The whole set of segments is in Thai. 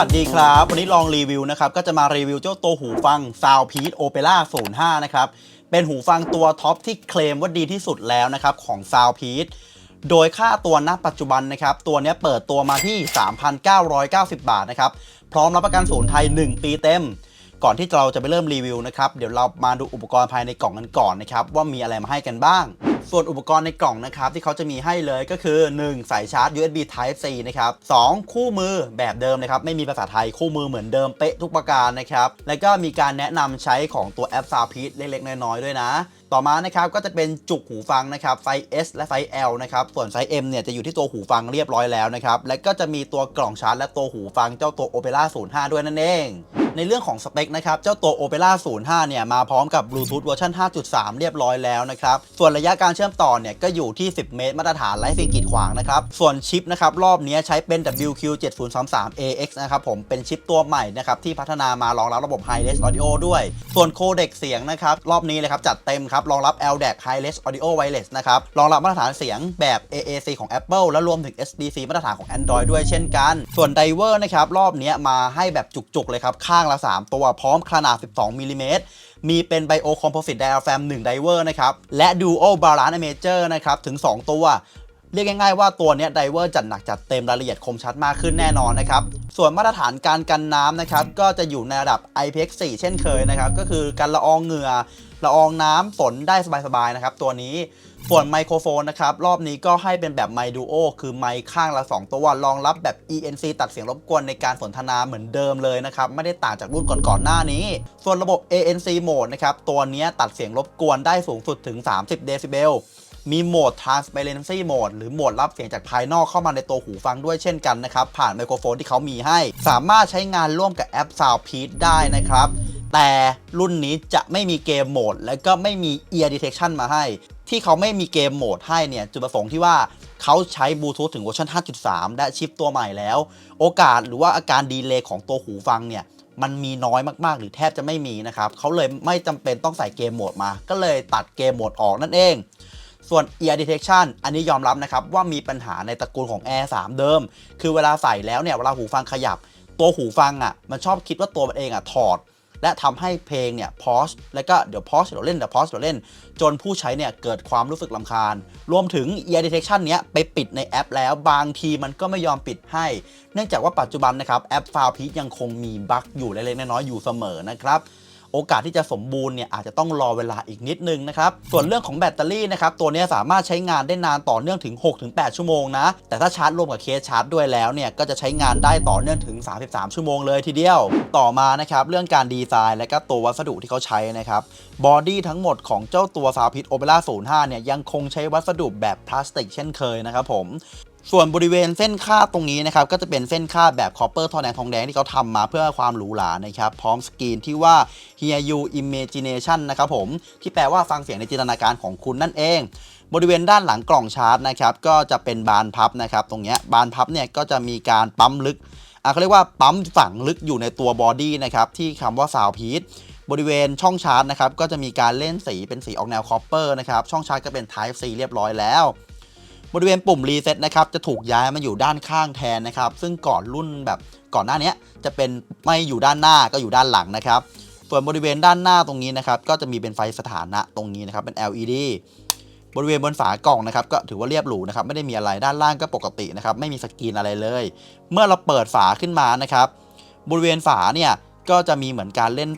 สวัสดีครับ วันนี้ลองรีวิวนะครับ ก็จะมารีวิวเจ้าตัวหูฟัง Soundpeace Opera 05 นะครับ เป็นหูฟังตัวท็อปที่เคลมว่าดีที่สุดแล้วนะครับ ของ Soundpeace โดยค่าตัวณปัจจุบันนะครับ ตัวนี้เปิดตัวมาที่ 3,990 บาทนะครับ พร้อมรับประกันศูนย์ไทย 1 ปีเต็ม ก่อนที่เราจะไปเริ่มรีวิวนะครับ เดี๋ยวเรามาดูอุปกรณ์ภายในกล่องกันก่อนนะครับ ว่ามีอะไรมาให้กันบ้าง ส่วนอุปกรณ์ในกล่องนะครับที่เขาจะมีให้เลยก็คือ 1. สายชาร์จ USB Type C นะครับ 2. คู่มือแบบเดิมนะครับไม่มีภาษาไทยคู่มือเหมือนเดิมเป๊ะทุกประการนะครับแล้วก็มีการแนะนำใช้ของตัวแอป Soundpeace เล็กๆ น้อยๆ ด้วยนะต่อมานะครับก็จะเป็นจุกหูฟังนะครับไซส์ S และไซส์ L นะครับส่วนไซส์ M เนี่ยจะอยู่ที่ตัวหูฟังเรียบร้อยแล้วนะครับและก็จะมีตัวกล่องชาร์จและตัวหูฟังเจ้าตัว Opera 05 ด้วยนั่นเอง ในเรื่องของสเปคนะครับ เจ้าตัว Opera 05 เนี่ย มาพร้อมกับ Bluetooth เวอร์ชัน5.3 เรียบร้อยแล้วนะครับ ส่วนระยะการเชื่อมต่อเนี่ย ก็อยู่ที่ 10 เมตรมาตรฐานไร้สิ่งกีดขวางนะครับ ส่วนชิปนะครับ รอบนี้ใช้เป็น WQ7033AX นะครับผมเป็นชิปตัวใหม่นะครับ ที่พัฒนามารองรับระบบ Hi-Res Audio ด้วย ส่วนโคเด็กเสียงนะครับ รอบนี้เลยครับจัดเต็มครับรองรับ LDAC Hi-Res Audio Wireless นะครับรองรับมาตรฐานเสียงแบบ AAC ของ Apple และรวมถึง SDC มาตรฐานของ Android ด้วยเช่นกัน ส่วนไดเวอร์นะครับรอบนี้มาให้แบบจุกๆเลยครับข้างละ 3 ตัวพร้อมขนาด 12มิลลิเมตรมีเป็น Bio Composite Diaphragm 1ไดเวอร์นะครับ และ Dual Balance Armature นะครับ ถึง 2 ตัว เรียกง่ายๆว่าตัวนี้ไดเวอร์จัดหนักจัดเต็มรายละเอียดคมชัดมากขึ้นแน่นอนนะครับ ส่วนมาตรฐานการกันน้ำนะครับ ก็จะอยู่ในระดับ IPX4 เช่นเคยนะครับ ก็คือการละอองเหงื่อละอองน้ำฝนได้สบายๆนะครับตัวนี้ ส่วนไมโครโฟนนะครับ รอบนี้ก็ให้เป็นแบบไมดูโอคือไมค์ข้างละ 2 ตัวรองรับแบบ ENC ตัดเสียงรบกวนในการสนทนาเหมือนเดิมเลยนะครับ ไม่ได้ต่างจากรุ่นก่อนๆหน้านี้ ส่วนระบบ ANC Mode นะครับ ตัวนี้ตัดเสียงรบกวนได้สูงสุดถึง 30 เดซิเบลมีโหมด Transparency Mode หรือโหมดรับเสียงจากภายนอกเข้ามาในตัวหูฟังด้วยเช่นกันนะครับ ผ่านไมโครโฟนที่เขามีให้ สามารถใช้งานร่วมกับแอป Soundpeace ได้นะครับ แต่รุ่นนี้จะไม่มีเกมโหมด และก็ไม่มี Ear Detection มาให้ ที่เขาไม่มีเกมโหมดให้เนี่ยจุดประสงค์ที่ว่าเขาใช้บลูทูธถึงเวอร์ชัน5.3 และชิปตัวใหม่แล้ว โอกาสหรือว่าอาการดีเลย์ของตัวหูฟังเนี่ยมันมีน้อยมากๆ หรือแทบจะไม่มีนะครับเขาเลยไม่จำเป็นต้องใส่เกมโหมดมา ก็เลยตัดเกมโหมดออกนั่นเอง ส่วน ear detection อันนี้ยอมรับนะครับว่ามีปัญหาในตระกูลของ Air 3 เดิม คือเวลาใส่แล้วเนี่ยเวลาหูฟังขยับ ตัวหูฟังอะมันชอบคิดว่าตัวมันเองอะถอด และทำให้เพลงเนี่ยพอสแล้วก็เดี๋ยวพอสเดี๋ยวเล่นเดี๋ยวพอสเดี๋ยวเล่น จนผู้ใช้เนี่ยเกิดความรู้สึกลำคาญ รวมถึง ear detection เนี้ยไปปิดในแอปแล้วบางทีมันก็ไม่ยอมปิดให้ เนื่องจากว่าปัจจุบันนะครับแอป f i l e p e a ยังคงมีบั๊กอยู่เล็กๆน้อยๆอยู่เสมอนะครับ โอกาสที่จะสมบูรณ์เนี่ยอาจจะต้องรอเวลาอีกนิดนึงนะครับ ส่วนเรื่องของแบตเตอรี่นะครับตัวนี้สามารถใช้งานได้นานต่อเนื่องถึง 6-8 ชั่วโมงนะ แต่ถ้าชาร์จรวมกับเคสชาร์จด้วยแล้วเนี่ยก็จะใช้งานได้ต่อเนื่องถึง 33 ชั่วโมงเลยทีเดียว ต่อมานะครับเรื่องการดีไซน์และก็ตัววัสดุที่เขาใช้นะครับบอดี้ทั้งหมดของเจ้าตัว s o u n d p i t Opera 05เนี่ยยังคงใช้วัสดุแบบพลาสติกเช่นเคยนะครับผม ส่วนบริเวณเส้นค่าตรงนี้นะครับก็จะเป็นเส้นค่าแบบคอปเปอร์ทองแดงทองแดงที่เขาทำมาเพื่อความหรูหรานะครับพร้อมสกรีนที่ว่า Hear You Imagination นะครับผมที่แปลว่าฟังเสียงในจินตนาการของคุณนั่นเอง บริเวณด้านหลังกล่องชาร์จนะครับก็จะเป็นบานพับนะครับตรงนี้บานพับเนี่ยก็จะมีการปั๊มลึกอะเขาเรียกว่าปั๊มฝังลึกอยู่ในตัวบอดี้นะครับที่คำว่า Sound p i e c e บริเวณช่องชาร์จนะครับก็จะมีการเล่นสีเป็นสีออกแนวคอปเปอร์นะครับช่องชาร์จก็เป็น Type C เรียบร้อยแล้ว บริเวณปุ่มรีเซ็ตนะครับจะถูกย้ายมาอยู่ด้านข้างแทนนะครับซึ่งก่อนรุ่นแบบก่อนหน้านี้จะเป็นไม่อยู่ด้านหน้าก็อยู่ด้านหลังนะครับส่วนบริเวณด้านหน้าตรงนี้นะครับก็จะมีเป็นไฟสถานะตรงนี้นะครับเป็น LED บริเวณบนฝากล่องนะครับก็ถือว่าเรียบหรูนะครับไม่ได้มีอะไรด้านล่างก็ปกตินะครับไม่มีสกรีนอะไรเลย เมื่อเราเปิดฝาขึ้นมานะครับบริเวณฝาเนี่ยก็จะมีเหมือนการเล่น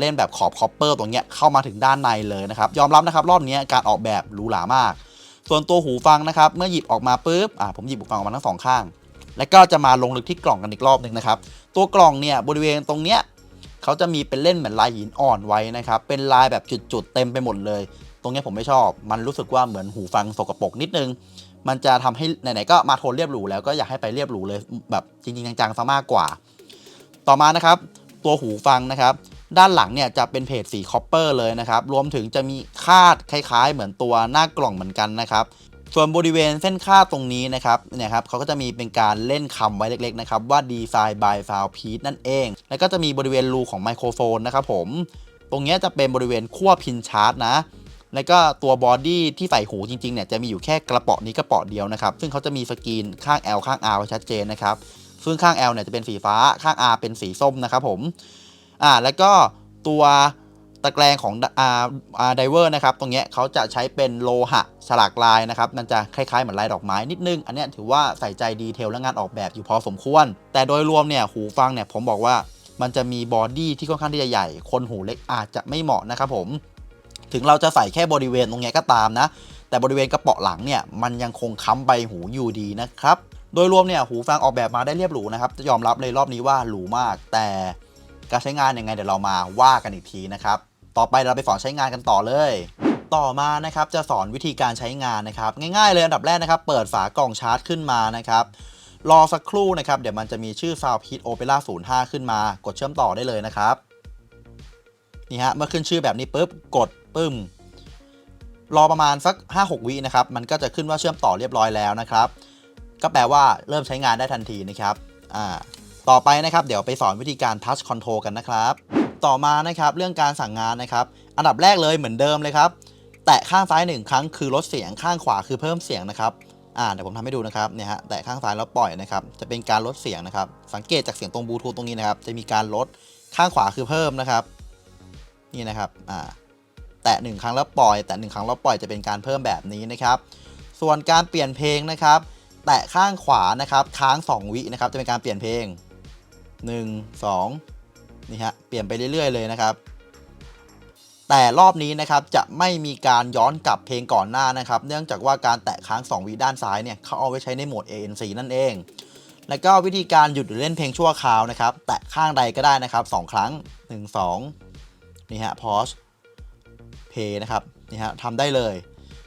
เล่นแบบขอบคอปเปอร์ตรงเนี้ยเข้ามาถึงด้านในเลยนะครับยอมรับนะครับรอบนี้การออกแบบหรูหรามาก ส่วนตัวหูฟังนะครับ เมื่อหยิบออกมาปุ๊บอ่าผมหยิบหูฟังออกมาทั้งสองข้าง แล้วก็จะมาลงลึกที่กล่องกันอีกรอบหนึ่งนะครับ ตัวกล่องเนี่ยบริเวณตรงเนี้ยเขาจะมีเป็นเล่นเหมือนลายหินอ่อนไว้นะครับ เป็นลายแบบจุดๆเต็มไปหมดเลย ตรงเนี้ยผมไม่ชอบ มันรู้สึกว่าเหมือนหูฟังสกปรกนิดนึง มันจะทำให้ไหนๆก็มาโทนเรียบหรูแล้วก็อยากให้ไปเรียบหรูเลยแบบจริงๆจังๆซะมากกว่า ต่อมานะครับ ตัวหูฟังนะครับ ด้านหลังเนี่ยจะเป็นเพจสีคอปเปอร์เลยนะครับ รวมถึงจะมีคาดคล้ายๆ เหมือนตัวหน้ากล่องเหมือนกันนะครับ ส่วนบริเวณเส้นคาดตรงนี้นะครับเนี่ยครับเขาก็จะมีเป็นการเล่นคำไว้เล็กๆนะครับว่า Design by Soundpeace นั่นเอง แล้วก็จะมีบริเวณรูของไมโครโฟนนะครับผม ตรงเนี้ยจะเป็นบริเวณขั้วพินชาร์จนะแล้วก็ตัวบอดี้ที่ใส่หูจริงๆเนี่ยจะมีอยู่แค่กระป๋อนี้กระป๋อเดียวนะครับ ซึ่งเขาจะมีสกรีนข้าง L ข้าง R ไว้ชัดเจนนะครับ ซึ่งข้าง L เนี่ยจะเป็นสีฟ้าข้าง R เป็นสีส้มนะครับผม อ่าแล้วก็ตัวตะแกรงของอ่าอ่าไดเวอร์นะครับ ตรงเนี้ยเขาจะใช้เป็นโลหะฉลากลายนะครับ มันจะคล้ายๆเหมือนลายดอกไม้นิดนึง อันนี้ถือว่าใส่ใจดีเทลและงานออกแบบอยู่พอสมควร แต่โดยรวมเนี่ยหูฟังเนี่ยผมบอกว่ามันจะมีบอดี้ที่ค่อนข้างที่จะใหญ่ คนหูเล็กอาจจะไม่เหมาะนะครับผม ถึงเราจะใส่แค่บริเวณตรงเนี้ยก็ตามนะ แต่บริเวณกระเป๋อหลังเนี่ยมันยังคงค้ำใบหูอยู่ดีนะครับ โดยรวมเนี่ยหูฟังออกแบบมาได้เรียบหรูนะครับ จะยอมรับเลยรอบนี้ว่าหรูมาก แต่ การใช้งานยังไงเดี๋ยวเรามาว่ากันอีกทีนะครับ ต่อไปเราไปสอนใช้งานกันต่อเลย ต่อมานะครับจะสอนวิธีการใช้งานนะครับ ง่ายๆเลยอันดับแรกนะครับ เปิดฝากล่องชาร์จขึ้นมานะครับรอสักครู่นะครับ เดี๋ยวมันจะมีชื่อ Soundpeak Opera 05 ขึ้นมา กดเชื่อมต่อได้เลยนะครับ นี่ฮะ เมื่อขึ้นชื่อแบบนี้ปุ๊บ กดปึ้ม รอประมาณสัก 5-6 วินะครับ มันก็จะขึ้นว่าเชื่อมต่อเรียบร้อยแล้วนะครับ ก็แปลว่าเริ่มใช้งานได้ทันทีนะครับ อ่า ต่อไปนะครับ เดี๋ยวไปสอนวิธีการ Touch Control กันนะครับ ต่อมานะครับเรื่องการสั่งงานนะครับ อันดับแรกเลยเหมือนเดิมเลยครับ แตะข้างซ้ายหนึ่งครั้งคือลดเสียงข้างขวาคือเพิ่มเสียงนะครับอ่าเดี๋ยวผมทำให้ดูนะครับเนี่ยฮะแตะข้างซ้ายแล้วปล่อยนะครับจะเป็นการลดเสียงนะครับ สังเกตจากเสียงตรงบลูทูธตรงนี้นะครับ จะมีการลดข้างขวาคือเพิ่มนะครับ นี่นะครับอ่าแตะหนึ่งครั้งแล้วปล่อย แตะหนึ่งครั้งแล้วปล่อยจะเป็นการเพิ่มแบบนี้นะครับ ส่วนการเปลี่ยนเพลงนะครับ แตะข้างขวานะครับ ค้าง 2 วินะครับ จะเป็นการเปลี่ยนเพลง 1 2 นี่ฮะ เปลี่ยนไปเรื่อย ๆ เลยนะครับ แต่รอบนี้นะครับจะไม่มีการย้อนกลับเพลงก่อนหน้านะครับ เนื่องจากว่าการแตะค้าง 2วิด้านซ้ายเนี่ยเขาเอาไว้ใช้ในโหมด ANC นั่นเอง แล้วก็วิธีการหยุดหรือเล่นเพลงชั่วคราวนะครับ แตะข้างใดก็ได้นะครับ 2 ครั้ง 1 2 นี่ฮะ pause play นะครับ นี่ฮะทำได้เลย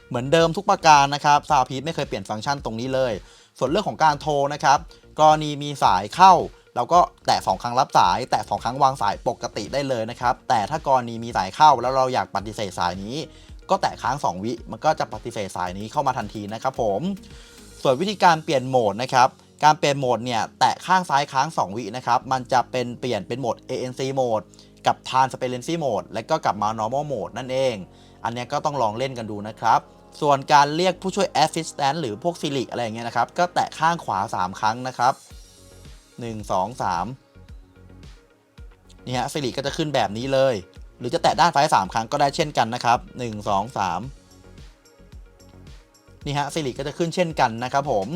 เหมือนเดิมทุกประการนะครับซาวพีไม่เคยเปลี่ยนฟังก์ชันตรงนี้เลย ส่วนเรื่องของการโทรนะครับ กรณีมีสายเข้า เราก็แตะ2ครั้งรับสาย แตะ2ครั้งวางสายปกติได้เลยนะครับ แต่ถ้ากรณีมีสายเข้าแล้วเราอยากปฏิเสธสายนี้ ก็แตะค้าง 2 วิ มันก็จะปฏิเสธสายนี้เข้ามาทันทีนะครับผม ส่วนวิธีการเปลี่ยนโหมดนะครับ การเปลี่ยนโหมดเนี่ยแตะข้างซ้ายค้าง 2 วินะครับ มันจะเป็นเปลี่ยนเป็นโหมด ANC mode กับ transparency mode และก็กลับมา normal mode นั่นเอง อันนี้ก็ต้องลองเล่นกันดูนะครับ ส่วนการเรียกผู้ช่วย assistant หรือพวก Siri อะไรอย่างเงี้ยนะครับ ก็แตะข้างขวา 3 ครั้งนะครับ 1 2 3นี่ฮะ Siri ก็จะขึ้นแบบนี้เลย หรือจะแตะด้านซ้าย3ครั้งก็ได้เช่นกันนะครับ 1 2 3 นี่ฮะ Siri ก็จะขึ้นเช่นกันนะครับผม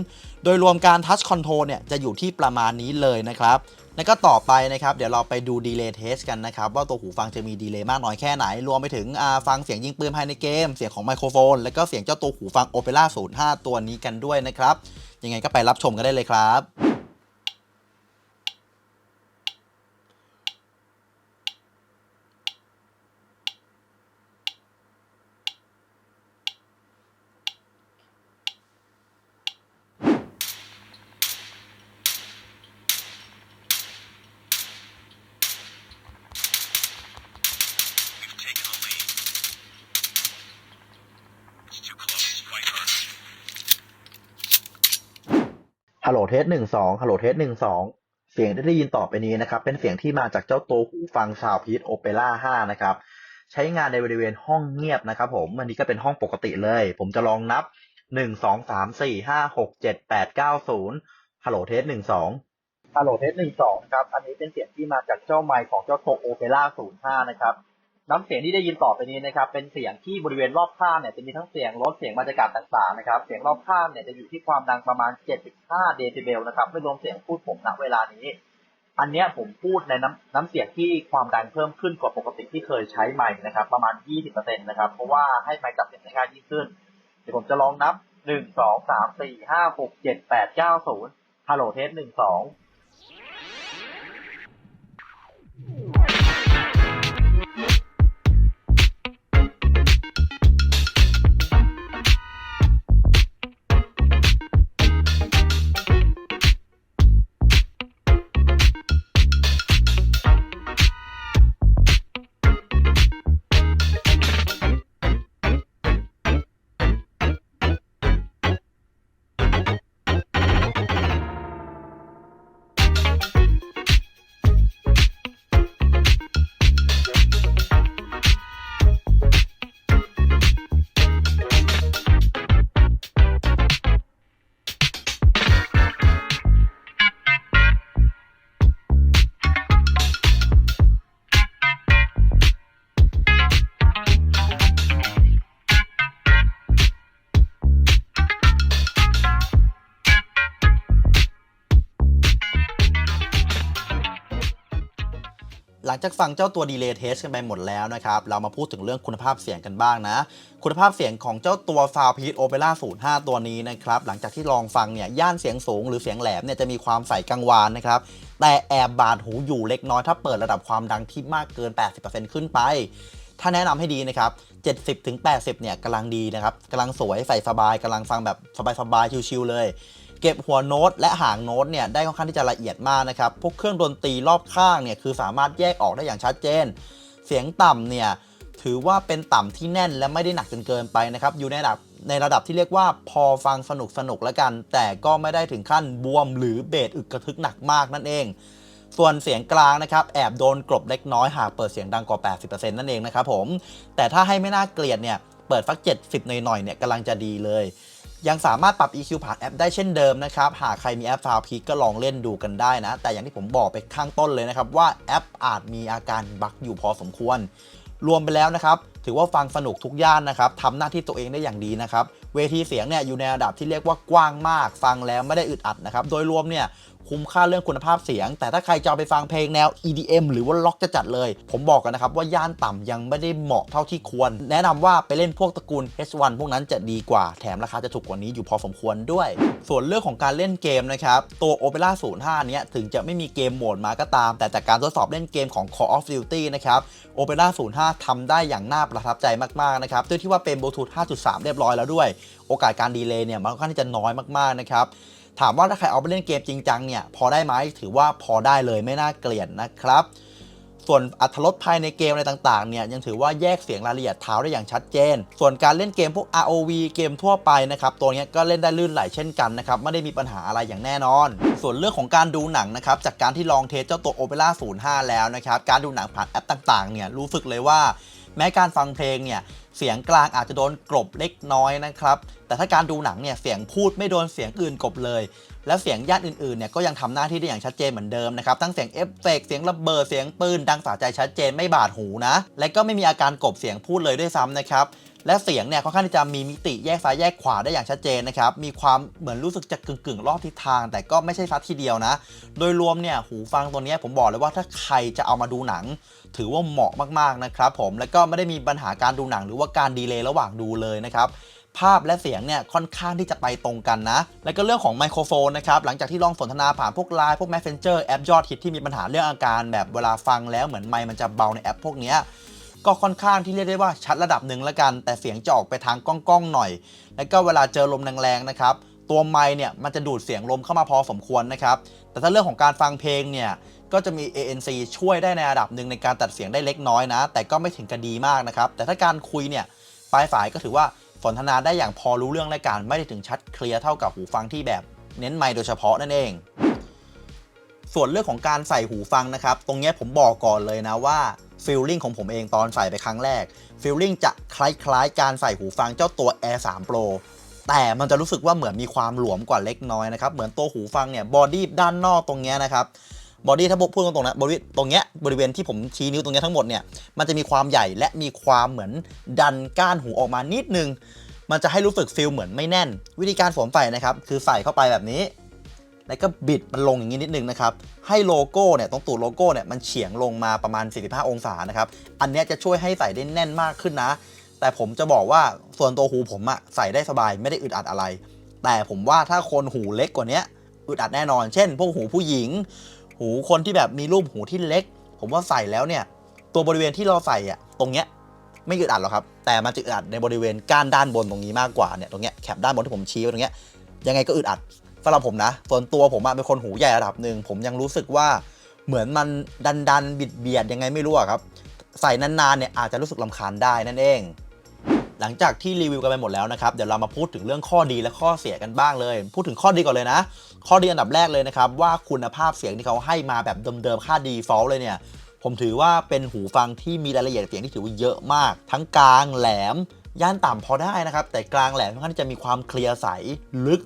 โดยรวมการ Touch Control เนี่ยจะอยู่ที่ประมาณนี้เลยนะครับแล้วก็ต่อไปนะครับ เดี๋ยวเราไปดูดีเลย์เทสกันนะครับ ว่าตัวหูฟังจะมีดีเลย์มากน้อยแค่ไหน รวมไปถึงฟังเสียงยิงปืนภายในเกม เสียงของไมโครโฟน แล้วก็เสียงเจ้าตัวหูฟัง Opera 05 ตัวนี้กันด้วยนะครับ ยังไงก็ไปรับชมกันได้เลยครับ ฮัลโหลเทสหนึ่งสองฮัลโหลเทสหนึ่งสองเสียงที่ได้ยินต่อไปนี้นะครับ เป็นเสียงที่มาจากเจ้าตัวหูฟัง Soundpeak Opera 5นะครับ ใช้งานในบริเวณห้องเงียบนะครับ ผมอันนี้ก็เป็นห้องปกติเลย ผมจะลองนับ1 2 3 4 5 6 7 8 9 0ฮัลโหลเทสหนึ่งสองฮัลโหลเทสหนึ่งสองครับ อันนี้เป็นเสียงที่มาจากเจ้าไมค์ของเจ้าตัว Opera 05นะครับ น้ำเสียงที่ได้ยินต่อไปนี้นะครับ เป็นเสียงที่บริเวณรอบข้างเนี่ยจะมีทั้งเสียงรถเสียงบรรยากาศต่างๆนะครับ เสียงรอบข้างเนี่ยจะอยู่ที่ความดังประมาณ 75 เดซิเบลนะครับ ไม่รวมเสียงพูดผมณเวลานี้ อันเนี้ยผมพูดในน้ำน้ำเสียงที่ความดังเพิ่มขึ้นกว่าปกติที่เคยใช้ไมค์นะครับ ประมาณ 20%นะครับ เพราะว่าให้ไมค์จับเสียงได้ง่ายยิ่งขึ้น เดี๋ยวผมจะลองนับ 1 2 3 4 5 6 7 8 9 0ฮัลโหลเทส1 2 งจากฟังเจ้าตัว Delay Test กันไปหมดแล้วนะครับ เรามาพูดถึงเรื่องคุณภาพเสียงกันบ้างนะ คุณภาพเสียงของเจ้าตัว Soundpeak Opera 05 ตัวนี้นะครับ หลังจากที่ลองฟังเนี่ย ย่านเสียงสูงหรือเสียงแหลมเนี่ยจะมีความใสกังวานนะครับ แต่แอบบาดหูอยู่เล็กน้อยถ้าเปิดระดับความดังที่มากเกิน 80%ขึ้นไปถ้าแนะนำให้ดีนะครับ 70-80 เนี่ยกำลังดีนะครับกำลังสวยใส่สบายกำลังฟังแบบสบายๆ ชิวๆเลย เก็บหัวโน้ตและหางโน้ตเนี่ยได้ค่อนข้างที่จะละเอียดมากนะครับ พวกเครื่องดนตรีรอบข้างเนี่ยคือสามารถแยกออกได้อย่างชัดเจน เสียงต่ำเนี่ยถือว่าเป็นต่ำที่แน่นและไม่ได้หนักจนเกินไปนะครับ อยู่ในระดับในระดับที่เรียกว่าพอฟังสนุกสนุกแล้วกัน แต่ก็ไม่ได้ถึงขั้นบวมหรือเบสอึกกระทึกหนักมากนั่นเอง ส่วนเสียงกลางนะครับแอบโดนกลบเล็กน้อยหากเปิดเสียงดังกว่า 80%นั่นเองนะครับผม แต่ถ้าให้ไม่น่าเกลียดเนี่ยเปิดฟัก 70 หน่อยๆเนี่ยกำลังจะดีเลย ยังสามารถปรับ EQ ผ่านแอปได้เช่นเดิมนะครับ หากใครมีแอปฟาวพิกก็ลองเล่นดูกันได้นะ แต่อย่างที่ผมบอกไปข้างต้นเลยนะครับว่าแอปอาจมีอาการบั๊กอยู่พอสมควร รวมไปแล้วนะครับ ถือว่าฟังสนุกทุกย่านนะครับทำหน้าที่ตัวเองได้อย่างดีนะครับ เวทีเสียงเนี่ยอยู่ในระดับที่เรียกว่ากว้างมาก ฟังแล้วไม่ได้อึดอัดนะครับ โดยรวมเนี่ยคุ้มค่าเรื่องคุณภาพเสียง แต่ถ้าใครจะเอาไปฟังเพลงแนว EDM หรือว่าล็อกจะจัดเลย ผมบอกกันนะครับว่าย่านต่ำยังไม่ได้เหมาะเท่าที่ควร แนะนำว่าไปเล่นพวกตระกูล H1 พวกนั้นจะดีกว่าแถมราคาจะถูกกว่านี้อยู่พอสมควรด้วย ส่วนเรื่องของการเล่นเกมนะครับตัว Opera 05 เนี้ยถึงจะไม่มีเกมโหมดมาก็ตาม แต่จากการทดสอบเล่นเกมของ Call of Duty นะครับ Opera 05ทำได้อย่างน่าประทับใจมากๆนะครับด้วยที่ว่าเป็นบลูทูธ5.3 เรียบร้อยแล้วด้วย โอกาสการดีเลย์เนี่ยมันค่อนข้างที่จะน้อยมากๆนะครับ ถามว่าถ้าใครเอาไปเล่นเกมจริงจังเนี่ยพอได้ไหมถือว่าพอได้เลยไม่น่าเกลียดนะครับ ส่วนอัตรสภายในเกมอะไรต่างๆเนี่ยยังถือว่าแยกเสียงรายละเอียดเท้าได้อย่างชัดเจน ส่วนการเล่นเกมพวก ROV เกมทั่วไปนะครับตัวนี้ก็เล่นได้ลื่นไหลเช่นกันนะครับไม่ได้มีปัญหาอะไรอย่างแน่นอน ส่วนเรื่องของการดูหนังนะครับจากการที่ลองเทสเจ้าตัว Opera 05 แล้วนะครับการดูหนังผ่านแอปต่างๆเนี่ยรู้สึกเลยว่า แม้การฟังเพลงเนี่ยเสียงกลางอาจจะโดนกลบเล็กน้อยนะครับ แต่ถ้าการดูหนังเนี่ยเสียงพูดไม่โดนเสียงอื่นกลบเลย และเสียงญาติอื่นๆเนี่ยก็ยังทำหน้าที่ได้อย่างชัดเจนเหมือนเดิมนะครับ ทั้งเสียงเอฟเฟกต์เสียงระเบิดเสียงปืนดังสะใจชัดเจนไม่บาดหูนะ และก็ไม่มีอาการกลบเสียงพูดเลยด้วยซ้ำนะครับ และเสียงเนี่ยค่อนข้างที่จะมีมิติแยกซ้ายแยกขวาได้อย่างชัดเจนนะครับ มีความเหมือนรู้สึกจะกึ่งๆรอบทิศทาง แต่ก็ไม่ใช่ซัดทีเดียวนะ โดยรวมเนี่ยหูฟังตัวนี้ผมบอกเลยว่าถ้าใครจะเอามาดูหนัง ถือว่าเหมาะมากๆนะครับผม และก็ไม่ได้มีปัญหาการดูหนังหรือว่าการดีเลย์ระหว่างดูเลยนะครับภาพและเสียงเนี่ยค่อนข้างที่จะไปตรงกันนะ แล้วก็เรื่องของไมโครโฟนนะครับ หลังจากที่ลองสนทนาผ่านพวกไลน์พวก Messenger แอปยอดฮิตที่มีปัญหาเรื่องอาการแบบเวลาฟังแล้วเหมือนไมมันจะเบาในแอปพวกเนี้ย ก็ค่อนข้างที่เรียกได้ว่าชัดระดับหนึ่งแล้วกัน แต่เสียงจะออกไปทางก้องๆหน่อย แล้วก็เวลาเจอลมแรงๆนะครับตัวไม์เนี่ยมันจะดูดเสียงลมเข้ามาพอสมควรนะครับ แต่ถ้าเรื่องของการฟังเพลงเนี่ยก็จะมี ANC ช่วยได้ในระดับหนึ่งในการตัดเสียงได้เล็กน้อยนะ แต่ก็ไม่ถึงกับดีมากนะครับ แต่ถ้าการคุยเนี่ยปลายสายก็ถือว่าสนทนาได้อย่างพอรู้เรื่องและการไม่ได้ถึงชัดเคลียร์เท่ากับหูฟังที่แบบเน้นไมค์โดยเฉพาะนั่นเอง ส่วนเรื่องของการใส่หูฟังนะครับ ตรงนี้ผมบอกก่อนเลยนะว่า ฟีลลิ่งของผมเองตอนใส่ไปครั้งแรกฟีลลิ่งจะคล้ายๆ การใส่หูฟังเจ้าตัว Air 3 Pro แต่มันจะรู้สึกว่าเหมือนมีความหลวมกว่าเล็กน้อยนะครับ เหมือนตัวหูฟังเนี่ยบอดี้ด้านนอกตรงเนี้ยนะครับบอดี้ถ้าพูดตรงๆนะบริเวณตรงเนี้ยบริเวณที่ผมชี้นิ้วตรงเนี้ยทั้งหมดเนี่ยมันจะมีความใหญ่และมีความเหมือนดันก้านหูออกมานิดนึง มันจะให้รู้สึกฟีลเหมือนไม่แน่น วิธีการสวมใส่นะครับคือใส่เข้าไปแบบนี้ แล้วก็บิดมันลงอย่างนี้นิดนึงนะครับ ให้โลโก้เนี่ยตรงตูดโลโก้เนี่ยมันเฉียงลงมาประมาณ 45 องศานะครับ อันนี้จะช่วยให้ใส่ได้แน่นมากขึ้นนะ แต่ผมจะบอกว่าส่วนตัวหูผมอะใส่ได้สบายไม่ได้อึดอัดอะไร แต่ผมว่าถ้าคนหูเล็กกว่านี้อึดอัดแน่นอน เช่น พวกหูผู้หญิง หูคนที่แบบมีรูปหูที่เล็ก ผมว่าใส่แล้วเนี่ยตัวบริเวณที่เราใส่อะตรงเนี้ยไม่อึดอัดหรอกครับ แต่มันจะอึดอัดในบริเวณก้านด้านบนตรงนี้มากกว่าเนี่ยตรงเนี้ยแคปด้านบนที่ผมชี้ตรงเนี้ยยังไงก็อึดอัด สำหรับผมนะส่วนตัวผมอะเป็นคนหูใหญ่ระดับหนึ่งผมยังรู้สึกว่าเหมือนมันดันดันบิดเบียดยังไงไม่รู้อะครับ ใส่นานๆเนี่ยอาจจะรู้สึกลำคาญได้นั่นเอง หลังจากที่รีวิวกันไปหมดแล้วนะครับ เดี๋ยวเรามาพูดถึงเรื่องข้อดีและข้อเสียกันบ้างเลย พูดถึงข้อดีก่อนเลยนะ ข้อดีอันดับแรกเลยนะครับ ว่าคุณภาพเสียงที่เขาให้มาแบบเดิมๆค่า default เลยเนี่ยผมถือว่าเป็นหูฟังที่มีรายละเอียดเสียงที่ถือว่าเยอะมาก ทั้งกลางแหลม ย่านต่ำพอได้นะครับ แต่กลางแหลมค่อนข้างจะมีความเคลียร์ใสลึก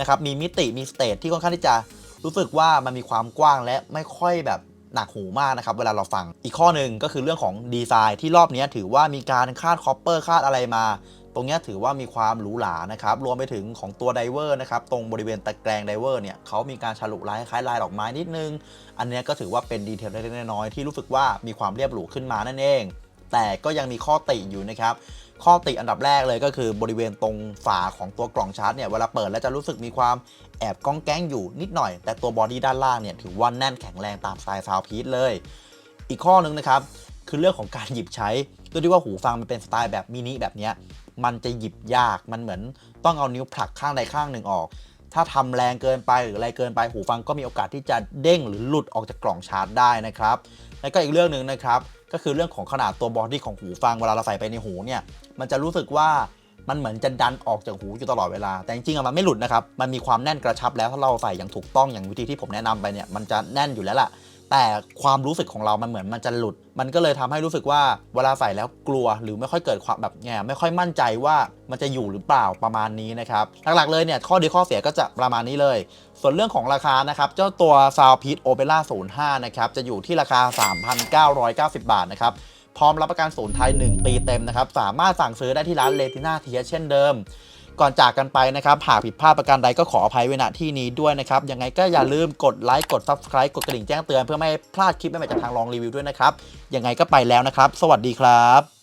นะครับมีมิติมีสเตทที่ค่อนข้างที่จะรู้สึกว่ามันมีความกว้างและไม่ค่อยแบบหนักหูมากนะครับเวลาเราฟังอีกข้อหนึ่งก็คือเรื่องของดีไซน์ที่รอบนี้ถือว่ามีการคาดคอปเปอร์คาดอะไรมา ตรงนี้ถือว่ามีความหรูหรานะครับรวมไปถึงของตัวไดเวอร์นะครับตรงบริเวณตะแกรงไดเวอร์เนี่ยเขามีการฉลุลายคล้ายลายดอกไม้นิดนึง อันนี้ก็ถือว่าเป็นดีเทลเล็กๆน้อยๆที่รู้สึกว่ามีความเรียบหรูขึ้นมานั่นเอง แต่ก็ยังมีข้อติอยู่นะครับ ข้อติอันดับแรกเลยก็คือบริเวณตรงฝาของตัวกล่องชาร์จเนี่ยเวลาเปิดแล้วจะรู้สึกมีความแอบก้องแก้งอยู่นิดหน่อย แต่ตัวบอดี้ด้านล่างเนี่ยถือว่าแน่นแข็งแรงตามสไตล์ซาวพีซเลย อีกข้อหนึงนะครับคือเรื่องของการหยิบใช้ด้วยที่ว่าหูฟังมันเป็นสไตล์แบบมินิแบบนี้มันจะหยิบยากมันเหมือนต้องเอานิ้วผลักข้างใดข้างหนึ่งออก ถ้าทำแรงเกินไปหรืออะไรเกินไปหูฟังก็มีโอกาสที่จะเด้งหรือหลุดออกจากกล่องชาร์จได้นะครับแล้วก็อีกเรื่องหนึ่งนะครับ ก็คือเรื่องของขนาดตัวบอดี้ของหูฟังเวลาเราใส่ไปในหูเนี่ยมันจะรู้สึกว่ามันเหมือนจะดันออกจากหูอยู่ตลอดเวลา แต่จริงๆมันไม่หลุดนะครับ มันมีความแน่นกระชับแล้วถ้าเราใส่อย่างถูกต้องอย่างวิธีที่ผมแนะนำไปเนี่ยมันจะแน่นอยู่แล้วล่ะ แต่ความรู้สึกของเรามันเหมือนมันจะหลุด มันก็เลยทำให้รู้สึกว่าเวลาใส่แล้วกลัวหรือไม่ค่อยเกิดความแบบแง่ไม่ค่อยมั่นใจว่ามันจะอยู่หรือเปล่าประมาณนี้นะครับหลักๆเลยเนี่ยข้อดีข้อเสียก็จะประมาณนี้เลย ส่วนเรื่องของราคานะครับเจ้าตัว Soundpeak Opera 05นะครับจะอยู่ที่ราคา 3,990 บาทนะครับพร้อมรับประกันศูนย์ไทย 1 ปีเต็มนะครับสามารถสั่งซื้อได้ที่ร้านเลติน่าเทียเช่นเดิม ก่อนจากกันไปนะครับหากผิดพลาดประการใดก็ขออภัยไว้ณที่นี้ด้วยนะครับยังไงก็อย่าลืมกดไลค์กด Subscribe กดกระดิ่งแจ้งเตือนเพื่อไม่ให้พลาดคลิปใหม่ๆจากทางลองรีวิวด้วยนะครับยังไงก็ไปแล้วนะครับ สวัสดีครับ